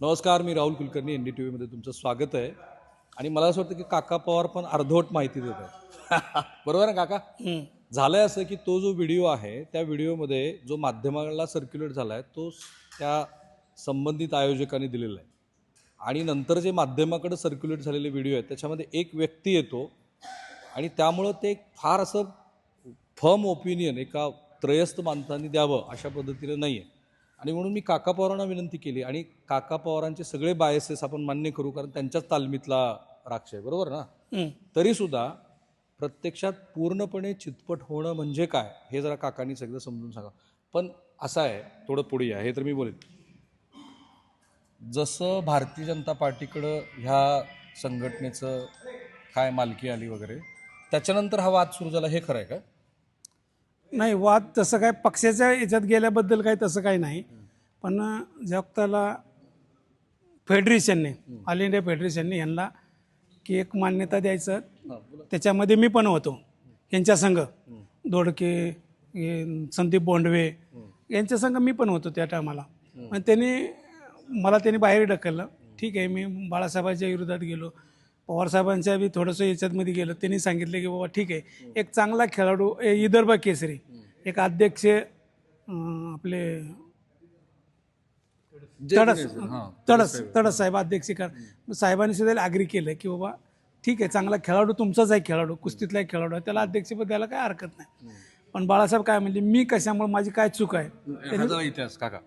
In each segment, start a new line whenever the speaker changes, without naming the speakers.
नमस्कार मी Rahul Kulkarni N D T व्हीमध्ये तुमचं स्वागत आहे. आणि मला असं वाटतं की काका पवार पण अर्धवट माहिती देत आहेत. बरोबर आहे ना काका? झालंय असं की तो जो व्हिडिओ आहे त्या व्हिडिओमध्ये जो माध्यमाला सर्क्युलेट झाला आहे तो त्या संबंधित आयोजकांनी दिलेला आहे. आणि नंतर जे माध्यमाकडे सर्क्युलेट झालेले व्हिडिओ आहेत त्याच्यामध्ये एक व्यक्ती येतो आणि त्यामुळं ते एक फार असं फर्म ओपिनियन एका त्रयस्थ माणसांनी द्यावं अशा पद्धतीनं नाही आहे आणि म्हणून मी काका पवारांना विनंती केली. आणि काका पवारांचे सगळे बायसेस आपण मान्य करू कारण त्यांच्याच तालमीतला राक्ष आहे. बरोबर ना? तरीसुद्धा प्रत्यक्षात पूर्णपणे चितपट होणं म्हणजे काय हे जरा काकांनी सगळं समजून सांगा. पण असं आहे थोडं पुढे या हे तर मी बोलेन. जसं भारतीय जनता पार्टीकडं ह्या संघटनेचं काय मालकी आली वगैरे त्याच्यानंतर हा वाद सुरू झाला हे खरं आहे का?
नाही वाद तसं काय पक्षाच्या याच्यात गेल्याबद्दल काही तसं काही नाही. पण जगताला फेडरेशनने ऑल इंडिया फेडरेशनने यांना की एक मान्यता द्यायचं त्याच्यामध्ये मी पण होतो. यांच्या संघ दोडके संदीप बोंडवे यांच्या संघ मी पण होतो त्या टायमाला. पण त्यांनी मला त्यांनी बाहेर ढकललं. ठीक आहे मी बाळासाहेबांच्या विरोधात गेलो. पवारसाहेबांच्या बी थोडंसं याच्यातमध्ये गेलं त्यांनी सांगितलं की बाबा ठीक आहे एक चांगला खेळाडू ए, विदर्भ केसरी एक अध्यक्ष अं, आपले तडस तडस तडस साहेब अध्यक्ष कर साहेबांनी सुद्धा अग्री केलं की बाबा ठीक आहे चांगला खेळाडू तुमचाच आहे खेळाडू कुस्तीतला एक खेळाडू आहे त्याला अध्यक्षपद द्यायला काय हरकत नाही. पण बाळासाहेब काय म्हणले मी कशामुळे माझी काय चूक आहे?
इतिहास काका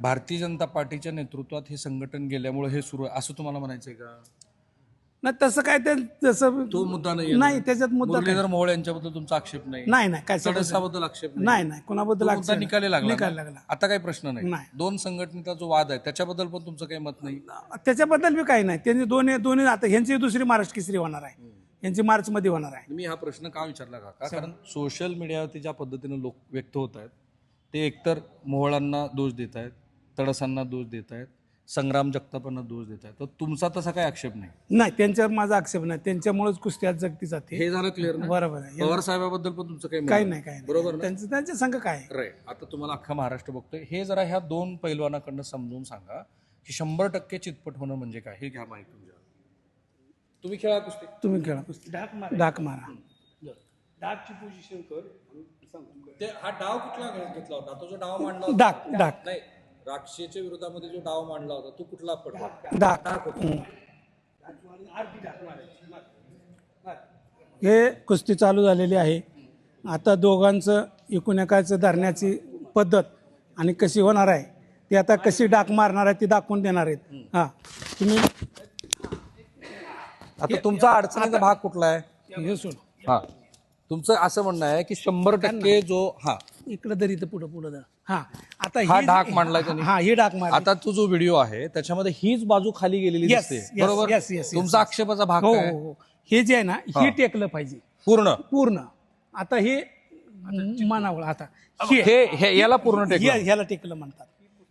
भारतीय जनता पार्टीच्या नेतृत्वात हे संघटन गेल्यामुळे हे सुरू आहे असं तुम्हाला म्हणायचंय का?
नाही तसं काय ते तसं
तो मुद्दा नाही
नाही त्याच्यात मुद्दा काय-
मुरलीधर मोहोळ यांच्याबद्दल तुमचा आक्षेप नाही.
नाही नाही काय
सदस्याबद्दल आक्षेप नाही.
नाही नाही कोणाबद्दल
तो मुद्दा
आक्षेप
निकाली लागला
निकाल
ना?
लागला.
आता काही प्रश्न नाही.
नाही.
दोन संघटनेचा जो वाद आहे त्याच्याबद्दल पण तुमचं काही मत नाही?
त्याच्याबद्दल बी काही नाही. त्यांनी दोन्ही दोन्ही आता ह्यांची दुसरी महाराष्ट्र केसरी होणार आहे. यांची मार्च मध्ये होणार आहे.
मी हा प्रश्न का विचारला का? कारण सोशल मीडियावरती ज्या पद्धतीने लोक व्यक्त होत आहेत ते एकतर मोहळांना दोष देत आहेत तडसांना दोष देत आहेत संग्राम जगतापांना दोष देत आहेत तर तुमचा तसा काही आक्षेप नाही.
नाही त्यांच्यावर माझा आक्षेप नाही. त्यांच्यामुळेच कुस्ती आज जगती जाते.
हे झालं क्लिअर
बरोबर आहे.
पवार साहेबाबद्दल पण तुमचं काही
काही नाही काही नाही.
बरोबर ना?
त्यांचं त्यांच्या संघ काय? आहे?
राईट आता तुम्हाला अख्खा महाराष्ट्र बघतोय. हे जरा ह्या दोन पैलवानाकडनं समजून सांगा की शंभर टक्के चितपट होणं म्हणजे काय? हे घ्या माहिती तुमच्या. तुम्ही खेळा कुस्ती.
तुम्ही खेळा कुस्ती. डाक मारा.
ते हा डाव कुठला घेतला होता? तो जो डाव मांडला होता.
डाक डाक
नाही. राक्षेच्या विरोधामध्ये जो डाव मांडला होता तो कुठला पडला?
डाक. हं. हे कुस्ती चालू झालेली आहे. आता दोघांचं एकूण एकाचं धरण्याची पद्धत आणि कशी होणार आहे ती आता कशी डाक मारणार आहे ती दाखवून देणार आहेत. हा. तुम्ही
आता तुमचा अडचणीचा भाग कुठला आहे?
हे सोड.
हा. तुमचं असं म्हणणं आहे की शंभर टक्के जो हा.
इकडं दर इथं पुढं पुढं दर हा. आता
हा डाक मांडलाय त्यांनी?
हा ही डाक मार
आता तो जो व्हिडिओ आहे त्याच्यामध्ये हीच बाजू खाली गेलेली
Yes,
दिसते.
yes,
बरोबर?
yes, yes, yes.
तुमचा आक्षेपाचा भाग
हो
काय?
हो हो. हे जे आहे ना हे. टेकलं पाहिजे.
पूर्ण.
पूर्ण. आता हे मानावळ आता हे.
हे हे- याला पूर्ण टेक
हे- ह्याला टेकलं म्हणतात.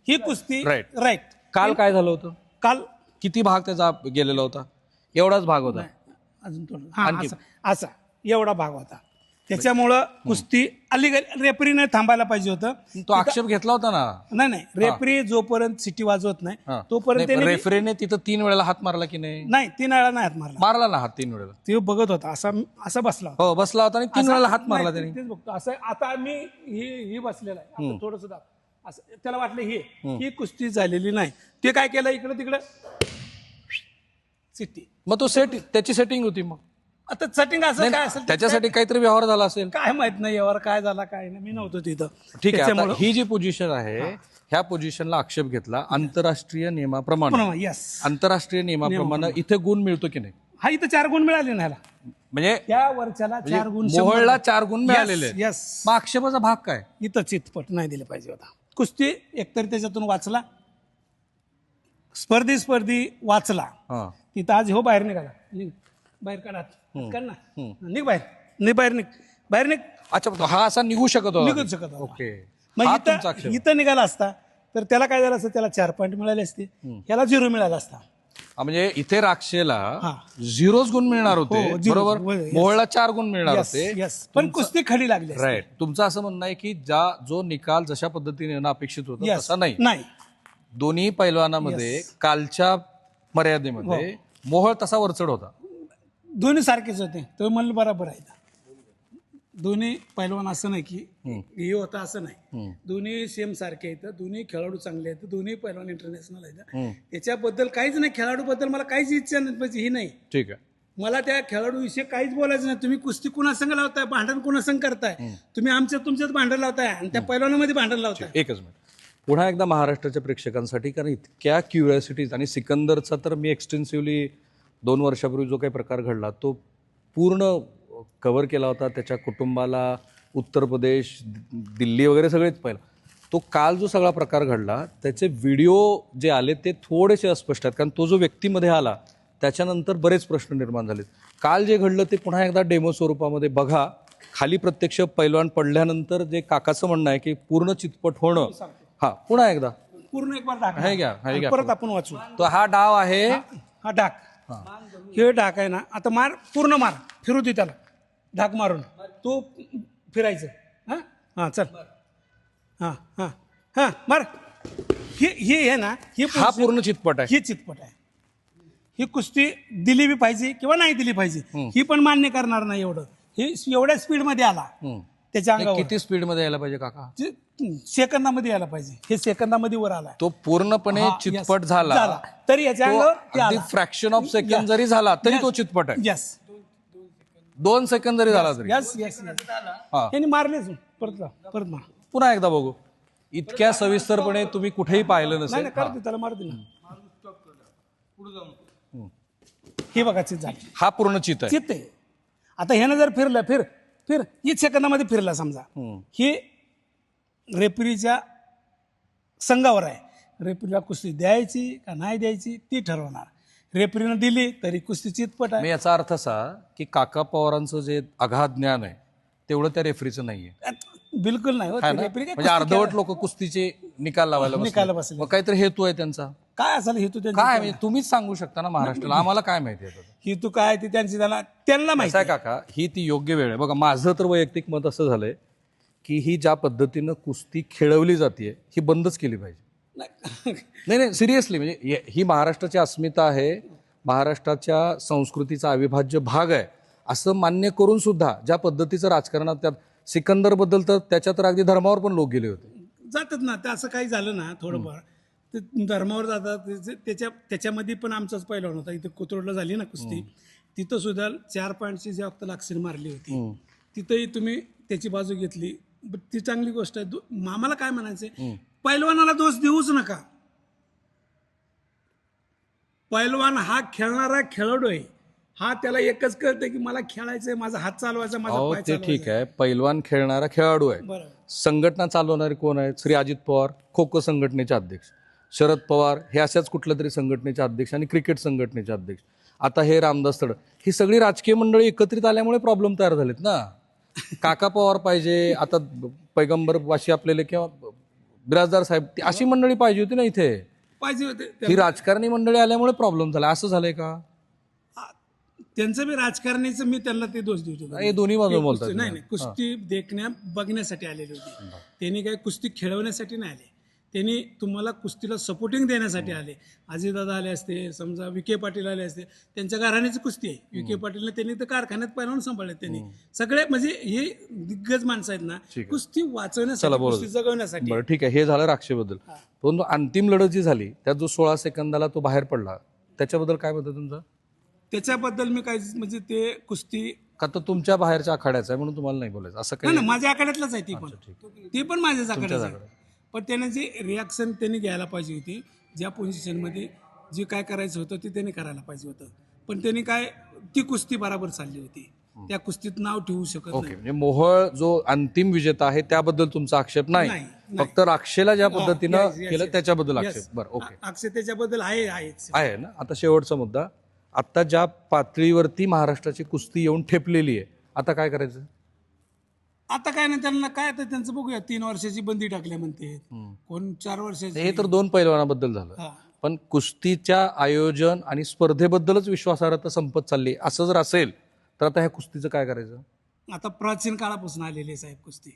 ही कुस्ती
Right.
राईट
काल काय झालं होतं?
काल
किती भाग त्याचा गेलेला होता? एवढाच भाग होता.
अजून थोडं. हा असा असा. एवढा भाग होता. त्याच्यामुळं कुस्ती अलीकडे रेफरीने थांबायला पाहिजे होतं.
तो आक्षेप घेतला होता ना?
नाही नाही. रेफरी जोपर्यंत सिटी वाजवत नाही. तोपर्यंत त्याने
रेफरीने तिथं तीन वेळेला हात मारला की नाही?
नाही तीन वेळा नाही हात मारला.
मारला ना हात तीन वेळेला?
ते बघत होता. असा असा बसला होता.
हो बसला होता आणि तीन
असा-
वेळेला हात मारला
नाही,
त्याने.
तेच बघतो. असं आता मी ही ही बसलेला आहे. थोडस असं त्याला वाटलं हे ही कुस्ती झालेली नाही. ते काय केलं? इकडं तिकडं सिटी.
मग तो सेट त्याची सेटिंग होती मग.
आता सेटिंग असं काय असेल
त्याच्यासाठी काहीतरी व्यवहार झाला असेल.
काय माहीत नाही यावर काय झाला काय नाही. मी नव्हतो तिथं.
ठीक आहे आता
त्याच्यामुळं-
ही जी पोझिशन आहे ह्या पोझिशनला आक्षेप घेतला आंतरराष्ट्रीय नियमाप्रमाणे.
यस
आंतरराष्ट्रीय नियमाप्रमाणे इथे गुण मिळतो की नाही?
हा इथं चार गुण मिळाले ना ह्याला.
म्हणजे
त्या वरच्याला चार गुण
मोहळला चार गुण मिळालेले आहेत.
यस
मग आक्षेपाचा भाग काय?
इथं चितपट नाही दिले पाहिजे होता. कुस्ती एकतरी त्याच्यातून वाचला. स्पर्धी स्पर्धी वाचला.
हा.
तिथं आज हो बाहेर निघाला. निघ. बाहेर काढा काढ ना. निघ बाहेर. निघ बाहेर निघ. बाहेर निघ.
अच्छा हा असा निघू शकत होता.
निघूच शकत होता.
ओके.
मग
हा तुमचा
इथं
आक्षेप
इथं निघाला असता तर त्याला काय झालं असतं? त्याला चार पॉईंट मिळाले असते. याला झिरो मिळाला असता.
हा, म्हणजे इथे राक्षेला
हा.
झिरोच गुण मिळणार होते.
हो, झिरो,
बरोबर?
हो, yes.
मोहळला चार गुण मिळणार होते.
पण कुस्ती खडी लागली असती.
राईट तुमचं असं म्हणणं आहे की ज्या जो निकाल जशा पद्धतीने येणं अपेक्षित होतं
Yes.
तसा नाही.
नाही.
दोन्ही पैलवानामध्ये कालच्या मर्यादेमध्ये मोहळ तसा वरचढ होता.
दोन्ही सारखेच होते. तो म्हणलं बरोबर आहे. दोन्ही पैलवान असं नाही की हे होतं असं नाही. दोन्ही सेम सारखे आहेत. दोन्ही खेळाडू चांगले आहेत. दोन्ही पैलवान इंटरनॅशनल आहेत. त्याच्याबद्दल काहीच नाही. खेळाडू बद्दल मला काहीच इच्छा नाही. म्हणजे ही नाही.
ठीक आहे.
मला त्या खेळाडू विषयी काहीच बोलायचं नाही. तुम्ही कुस्ती कुणासंग लावताय? भांडण कुणासंग करताय? तुम्ही आमच्या तुमच्यात भांडण लावताय आणि त्या पैलवानामध्ये भांडण लावताय.
एकच मिनिट. पुन्हा एकदा महाराष्ट्राच्या प्रेक्षकांसाठी कारण इतक्या क्युरिओसिटीज आणि सिकंदरचा तर मी एक्सटेन्सिव्हली दोन वर्षापूर्वी जो काही प्रकार घडला तो पूर्ण कव्हर केला होता. त्याच्या कुटुंबाला उत्तर प्रदेश दिल्ली वगैरे सगळेच पाहिलं. तो काल जो सगळा प्रकार घडला त्याचे व्हिडिओ जे आले ते थोडेसे अस्पष्ट आहेत. कारण तो जो व्यक्तीमध्ये आला त्याच्यानंतर बरेच प्रश्न निर्माण झालेत. काल जे घडलं ते पुन्हा एकदा डेमो स्वरूपामध्ये बघा. खाली प्रत्यक्ष पैलवान पडल्यानंतर जे काकाचं म्हणणं आहे की पूर्ण चितपट होणं. हा पुन्हा एकदा.
पूर्ण एक बार
घ्या
परत आपण वाचू.
तो हा डाव आहे.
हा डाक. हे. डाक आहे ना. आता मार पूर्ण मार. फिरू दे त्याला. डाक मारून. तो फिरायचं. हा? हा चल. हा हा हा मार. हे हे आहे ना हे
हा पूर्ण चितपट आहे.
ही चितपट आहे. ही कुस्ती दिली बी पाहिजे किंवा नाही दिली पाहिजे ही पण मान्य करणार नाही एवढं. ही एवढ्या स्पीडमध्ये आला. त्याच्या अंगावर.
किती स्पीडमध्ये यायला पाहिजे काका?
जे सेकंदामध्ये यायला पाहिजे. हे सेकंदामध्ये वर आला
तो पूर्णपणे
हा,
चितपट. झाला.
तरी याच्या अंगावर
फ्रॅक्शन ऑफ सेकंड जरी झाला तरी तो चितपट आहे.
यस
दोन सेकंद जरी झाला तरी.
यस यस
हा.
यांनी मारलेच परत लाव, परत मार.
पुन्हा एकदा बघू. इतक्या सविस्तरपणे तुम्ही कुठेही पाहिलं
नाही
नसेल.
नाही करते त्याला मारू दे ना. हे बघा चित झाली.
हा पूर्ण चित आहे.
चित्त आहे. आता ह्यानं जर फिरलं फिर. फिर हीच सेकंदामध्ये फिरला समजा. ही रेफरीच्या संघावर आहे. रेफरीला कुस्ती द्यायची का नाही द्यायची ती ठरवणार. रेफरीनं दिली तरी कुस्ती चितपट आहे.
मी याचा अर्थ असा की काका पवारांचं जे अगाध ज्ञान आहे तेवढं त्या रेफरीचं नाहीये.
बिलकुल नाही हो
म्हणजे अर्धवट लोक कुस्तीचे निकाल लावायला.
निकाल बसले.
काहीतरी हेतू आहे त्यांचा.
काय असेल हेतू त्यांची
काय म्हणजे तुम्हीच सांगू शकता ना महाराष्ट्राला. आम्हाला काय माहिती आहे त्याचं?
हेतू काय ती त्यांची त्यांना त्यांना माहिती
आहे काका ही ती योग्य वेळ आहे. बघा माझं तर वैयक्तिक मत असं झालंय की ही ज्या पद्धतीनं कुस्ती खेळवली जाते ही बंदच केली पाहिजे.
नाही.
नाही नाही सिरियसली म्हणजे हे- ही महाराष्ट्राची अस्मिता आहे महाराष्ट्राच्या संस्कृतीचा अविभाज्य भाग आहे असं मान्य करून सुद्धा ज्या पद्धतीचं राजकारणात त्यात सिकंदरबद्दल तर त्याच्या तर अगदी धर्मावर पण लोक गेले होते.
जातात ना ते असं काही झालं ना थोडंफार. ते धर्मावर जातात त्याचे- त्याच्या त्याच्यामध्ये पण आमचाच पहिला होता. इथे कोथरूडला झाली ना कुस्ती. तिथं सुद्धा चार पॉईंटची जी फक्त लाक्षीर मारली होती. तिथंही तुम्ही त्याची बाजू घेतली. ती चांगली गोष्ट आहे. आम्हाला काय म्हणायचंय? पैलवानाला दोष देऊच नका. पैलवान हा खेळणारा खेळाडू आहे. हा त्याला एकच कळतं की मला खेळायचंय माझा हात चालवायचा माझा
ते ठीक आहे. पैलवान खेळणारा खेळाडू आहे. संघटना चालवणारे कोण आहेत श्री अजित पवार खो खो संघटनेचे अध्यक्ष. शरद पवार हे अशाच कुठल्या तरी संघटनेचे अध्यक्ष आणि क्रिकेट संघटनेचे अध्यक्ष. आता हे रामदास तड ही सगळी राजकीय मंडळी एकत्रित आल्यामुळे प्रॉब्लेम तयार झालेत ना? काका पवार पाहिजे आता पैगंबर वाशी आपलेले किंवा बिराजदार साहेब ती अशी मंडळी पाहिजे होती ना इथे?
पाहिजे होते.
ही राजकारणी मंडळी आल्यामुळे प्रॉब्लेम झाला. असं झालंय का?
त्यांचं बी राजकारणीचं मी त्यांना ते दोष देतो
हे दोन्ही बाजू बोलतात
नाही नाही. कुस्ती देखण्या बघण्यासाठी आलेली होती. त्यांनी काय कुस्ती खेळवण्यासाठी नाही आले. त्यांनी तुम्हाला कुस्तीला सपोर्टिंग देण्यासाठी आले. अजितदादा आले असते समजा विखे पाटील आले असते. त्यांच्या घराण्याची कुस्ती आहे. विखे पाटीलने त्यांनी तर कारखान्यात पहिल्यावर सांभाळले त्यांनी. सगळे म्हणजे हे दिग्गज माणसं आहेत ना कुस्ती वाचवण्यासाठी कुस्ती जगवण्यासाठी.
बरं ठीक आहे. हे झालं राक्षेबद्दल. परंतु अंतिम लढत जी झाली त्यात जो सोळा सेकंदाला तो बाहेर पडला त्याच्याबद्दल काय म्हणतं तुमचं?
त्याच्याबद्दल मी काय म्हणजे ते कुस्ती
का तर तुमच्या बाहेरच्या आखाड्याचा आहे म्हणून तुम्हाला नाही बोलायचं? असं काही
ना माझ्या आखाड्यातलंच आहे ती पण. ती पण माझ्याच आखाड्यात. पण त्याने जे रिॲक्शन त्यांनी घ्यायला पाहिजे होती ज्या पोझिशनमध्ये जे काय करायचं होतं ते त्यांनी करायला पाहिजे होतं. पण त्यांनी काय ती कुस्ती बराबर चालली होती. त्या कुस्तीत नाव ठेवू शकत
ओके म्हणजे मोहळ जो अंतिम विजेता आहे त्याबद्दल तुमचा आक्षेप नाही. फक्त राक्षेला ज्या पद्धतीनं
yes, yes,
केलं. त्याच्याबद्दल. आक्षेप. बरं ओके.
आ- अक्षय त्याच्याबद्दल आहे
आहे ना? आता शेवटचा मुद्दा. आता ज्या पातळीवरती महाराष्ट्राची कुस्ती येऊन ठेपलेली आहे आता काय करायचं?
आता काय नाही त्यांना काय तर त्यांचं बघूया तीन वर्षाची बंदी टाकल्या म्हणते. कोण चार वर्षाची?
हे तर दोन पैलवानाबद्दल झालं. पण कुस्तीच्या आयोजन आणि स्पर्धेबद्दलच विश्वासार्हता संपत चालली. असं जर असेल तर आता ह्या कुस्तीचं काय करायचं?
आता प्राचीन काळापासून आलेली आहे साहेब कुस्ती.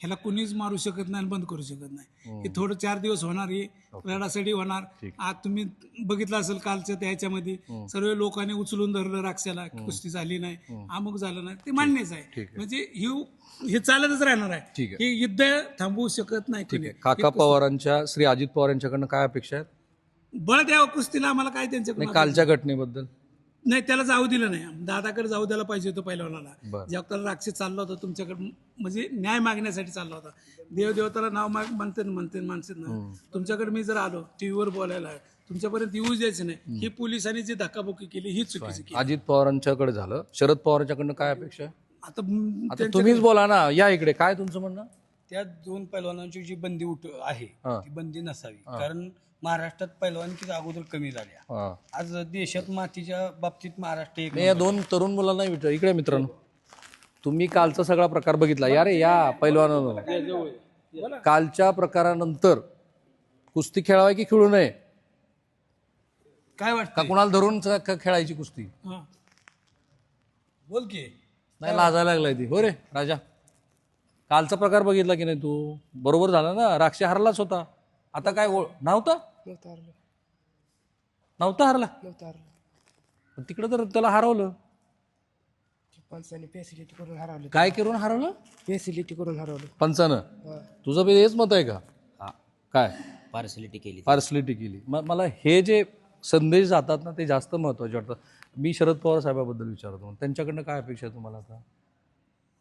ह्याला कुणीच मारू शकत नाही आणि बंद करू शकत नाही. हे थोडं चार दिवस होणार ही रडासडी होणार. आज तुम्ही बघितलं असेल कालच्या त्याच्यामध्ये सर्व लोकांनी उचलून धरलं राक्षाला कुस्ती झाली नाही अमुक झालं नाही. ते मान्यच आहे. म्हणजे हे हे चालतच राहणार आहे. हे युद्ध थांबवू शकत नाही
ठीक. आहे. काका पवारांच्या श्री अजित पवार यांच्याकडनं काय अपेक्षा आहेत?
बळ द्यावं कुस्तीला आम्हाला काय
नाही कालच्या घटनेबद्दल.
नाही त्याला जाऊ दिलं नाही. दादाकडे जाऊ द्यायला पाहिजे होतं पहिलवानाला. जेव्हा राक्षस चालला होता तुमच्याकडे म्हणजे न्याय मागण्यासाठी चालला होता. देव देवताला नाव माग म्हणते म्हणते माणसं ना. तुमच्याकडे मी जर आलो टीव्हीवर बोलायला तुमच्यापर्यंत येऊच द्यायचं नाही. ही पोलिसांनी जी धक्काबुक्की केली ही चुकीची केली.
अजित पवारांच्याकडे झालं. शरद पवारांच्याकडनं काय अपेक्षा
आता
तुम्हीच बोला ना. या इकडे. काय तुमचं म्हणणं?
त्या दोन पैलवानांची जी बंदी उठ आहे
हा.
ती बंदी नसावी. कारण महाराष्ट्रात पैलवानकी अगोदर कमी झाल्या.
हा.
आज देशात मातीच्या बाबतीत महाराष्ट्र एक
या दोन तरुण मुलांना विचार इकडे मित्रांनो. तुम्ही कालचा सगळा प्रकार बघितला. या रे या पैलवानानं. कालच्या प्रकारानंतर कुस्ती खेळावी की खेळू नये?
काय
का
वाटतं
कुणाला धरून च- क- खेळायची कुस्ती.
बोल की.
नाही लाजायला लागलाय ती. हो रे राजा. कालचा प्रकार बघितला की नाही तू? बरोबर झाला ना? राक्षी हरलाच होता. आता काय ओळ- नव्हता?
नव्हतं हरलं.
नव्हता हरला?
नव्हतं हरलं.
पण तिकडं तर त्याला हरवलं.
पंचाने फॅसिलिटी करून हरवलं.
काय करून हरवलं?
फॅसिलिटी करून हरवलं.
पंचानं?
हा.
तुझं बी हेच मत आहे का? काय?
पार्सलिटी केली.
पार्सलिटी केली. म- मला हे जे संदेश जातात ना ते जास्त महत्त्वाचे वाटतात. मी शरद पवार साहेबाबद्दल विचारतो. त्यांच्याकडनं काय अपेक्षा आहे तुम्हाला आता?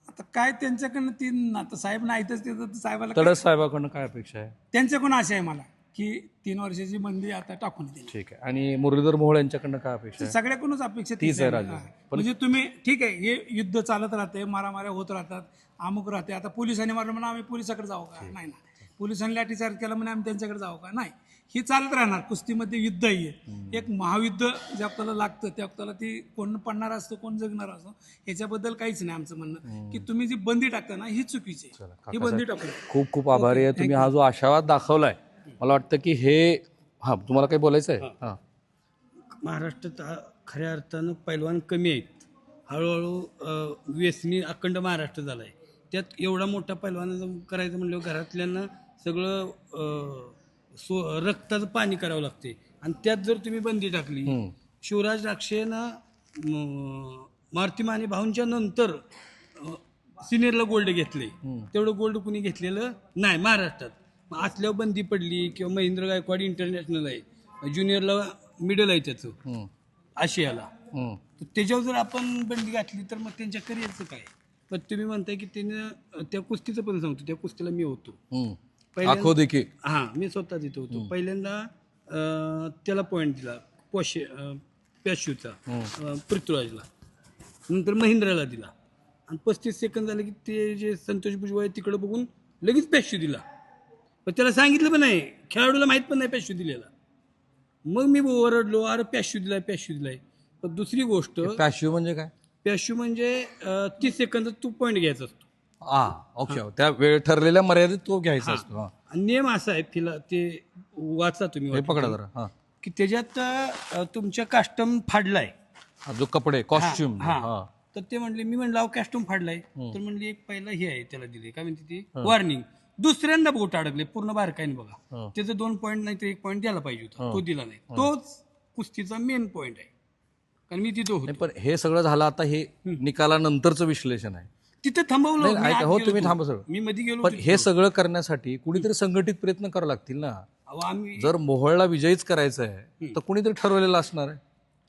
आता काय त्यांच्याकडनं ती आता साहेब नाहीतच ते तर साहेबाला
तडस साहेबाकडनं काय अपेक्षा आहे?
त्यांच्याकडून आशा आहे मला की तीन वर्षाची बंदी आता टाकून दिली
ठीक आहे. आणि मुरलीधर मोहोळ यांच्याकडनं काय अपेक्षा आहे?
सगळ्याकडूनच अपेक्षा
तीच आहे. राजू.
हा. म्हणजे तुम्ही ठीक आहे हे युद्ध चालत राहते मारामाऱ्या होत राहतात अमुक राहते आता पोलिसांनी मारलं म्हणून आम्ही पोलिसाकडे जाऊ का? नाही ना. पोलिसांनी लाठीचार्ज केला म्हणजे आम्ही त्यांच्याकडे जाऊ का? नाही. ही चालत राहणार. कुस्तीमध्ये युद्ध आहे. एक महायुद्ध ज्या आपल्याला लागतं त्या आपल्याला ती कोण पडणार असतं कोण जगणार असतं याच्याबद्दल काहीच नाही आमचं म्हणणं. की तुम्ही जी बंदी टाकता ना ही चुकीची आहे. ही बंदी टाकू
खूप खूप आभारी आहे. तुम्ही हा जो आशावाद दाखवलाय मला वाटतं की हे हा तुम्हाला काही बोलायचं आहे? हा.
महाराष्ट्रात खऱ्या अर्थानं पैलवान कमी आहेत. हळूहळू व्यसनी अखंड महाराष्ट्र झाला आहे त्यात एवढा मोठा पैलवान करायचं म्हणलं घरातल्यांना सगळं सो रक्ताचं पाणी करावं लागते. आणि त्यात जर तुम्ही बंदी टाकली शिवराज राक्षेनं मारुती माने भाऊंच्या नंतर सिनियरला गोल्ड घेतले. तेवढं गोल्ड कुणी घेतलेलं नाही महाराष्ट्रात. मग असल्यावर बंदी पडली किंवा महेंद्र गायकवाड इंटरनॅशनल आहे. ज्युनियरला मिडल आहे त्याचं. आशियाला. तर त्याच्यावर जर आपण बंदी घातली तर मग त्यांच्या करिअरचं काय? पण तुम्ही म्हणताय की त्यानं त्या कुस्तीचं पण सांगतो त्या कुस्तीला मी होतो.
आखो देखी
हां मी स्वतः तिथे होतो. पहिल्यांदा अं, त्याला पॉईंट दिला पोशे अं, पृथ्वीराजला. नंतर महिंद्राला दिला. आणि पस्तीस सेकंद झाले की ते जे संतोष भुजबळ तिकडं बघून लगेच पॅश्यू दिला. पण त्याला सांगितलं पण नाही. खेळाडूला माहीत पण नाही पॅश्यू दिलेला. मग मी ओरडलो अरे पॅश्यू दिलाय पॅश्यू दिलाय. पण दुसरी गोष्ट
पॅशिव म्हणजे काय?
पॅश्यू म्हणजे अं, तीस सेकंदात तू पॉईंट घ्यायचा असतो.
हा ओके त्या वेळ ठरलेल्या मर्यादेत तो घ्यायचा असतो हा.
आणि नियम असा आहे फिला ते वाचा तुम्ही
हे पकडा जरा हा.
की त्याच्यात अ, तुमच्या कास्टम फाडलाय.
हा, जो कपडे कॉस्ट्युम
हा.
हा.
तर ते म्हणले मी म्हणलं अहो कास्टम फाडलाय. तर म्हणली एक पहिला हे आहे त्याला दिले. काय म्हणते ती? वॉर्निंग दुसऱ्यांदा बोट अडकले पूर्ण बारकाईने बघा.
हं.
त्याचं दोन पॉईंट नाही तर एक पॉईंट द्यायला पाहिजे होता. तो दिला नाही. तोच कुस्तीचा मेन पॉईंट आहे. कारण मी तिथं होतो.
नाही पण हे सगळं झालं आता हे निकालानंतरचं विश्लेषण आहे.
तिथं थांबवलं.
नाही, ऐका, हो, तुम्ही. थांबा सगळं.
मी मध्ये गेलो
पण
होतो.
हे सगळं करण्यासाठी कुणीतरी संघटित प्रयत्न करावे लागतील ना.
अहो, आम्ही
जर मोहोळला विजयीच करायचं आहे तर कुणीतरी ठरवलेलं असणार आहे.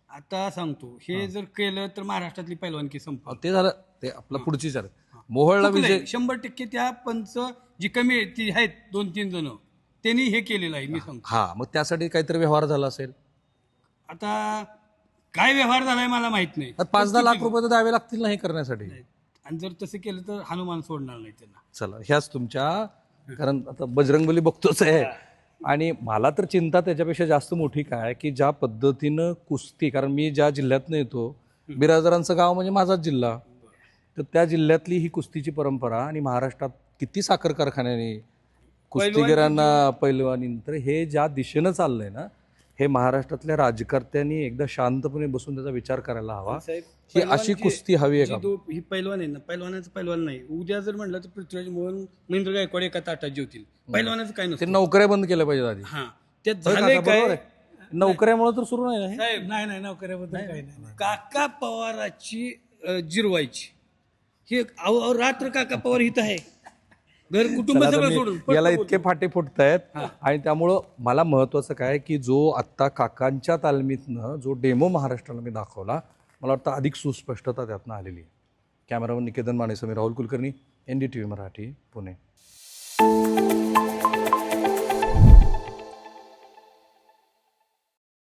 आता सांगतो हे जर केलं तर महाराष्ट्रातली पैलवानकी संप
अहो, ते झालं ते आपला पुढची चाल मोहोळला विजय.
शंभर टक्के त्या पंच जी कमी आहेत, ती आहेत दोन तीन जण. त्यांनी हे केलेलं आहे मी सांगतो.
हा मग त्यासाठी काहीतरी व्यवहार झाला असेल.
आता काय व्यवहार झालाय मला माहीत नाही.
तर पाच दहा लाख रुपये तर द्यावे लागतील ना हे करण्यासाठी.
आणि जर तसं केलं तर हनुमान सोडणार नाही त्यांना.
चला ह्याच तुमच्या कारण आता बजरंगबली बघतोच आहे. आणि मला तर चिंता त्याच्यापेक्षा जास्त मोठी काय की ज्या पद्धतीनं कुस्ती कारण मी ज्या जिल्ह्यातनं येतो बिराजदारांचं गाव म्हणजे माझाच जिल्हा. तर त्या जिल्ह्यातली ही कुस्तीची परंपरा आणि महाराष्ट्रात किती साखर कारखान्याने कुस्तीगिरांना पैलवानी तर हे ज्या दिशेनं चाललंय ना हे महाराष्ट्रातल्या राजकर्त्यांनी एकदा शांतपणे बसून त्याचा विचार करायला हवा. ही
पैलवान
अशी कुस्ती हवी आहे
जी
का
ही पैलवान आहे ना पैलवानाचं पैलवान नाही. उद्या जर म्हणलं तर पृथ्वीराज मोहन महेंद्र गायकवाड एका ताटात जेवतील. पैलवानाचं काय
ते
नसतं
नोकऱ्या बंद केल्या पाहिजेत आधी.
हा. त्यात
बरोबर
काय.
नोकऱ्यामुळे तर सुरू नाही हे?
नाही नाही नोकऱ्याबद्दल काही नाही
काका पवाराची जिरवायची. हे रात्र काका पवार हित आहे. घर कुटुंब
चला,
सगळं
याला इतके फाटे फुटत आहेत आणि त्यामुळं मला महत्वाचं काय की जो आत्ता काकांच्या तालमीतनं जो डेमो महाराष्ट्राला मी दाखवला मला वाटतं अधिक सुस्पष्टता त्यातनं आलेली आहे. Cameraman Niketan मानेसमी Rahul Kulkarni N D T V Marathi Pune.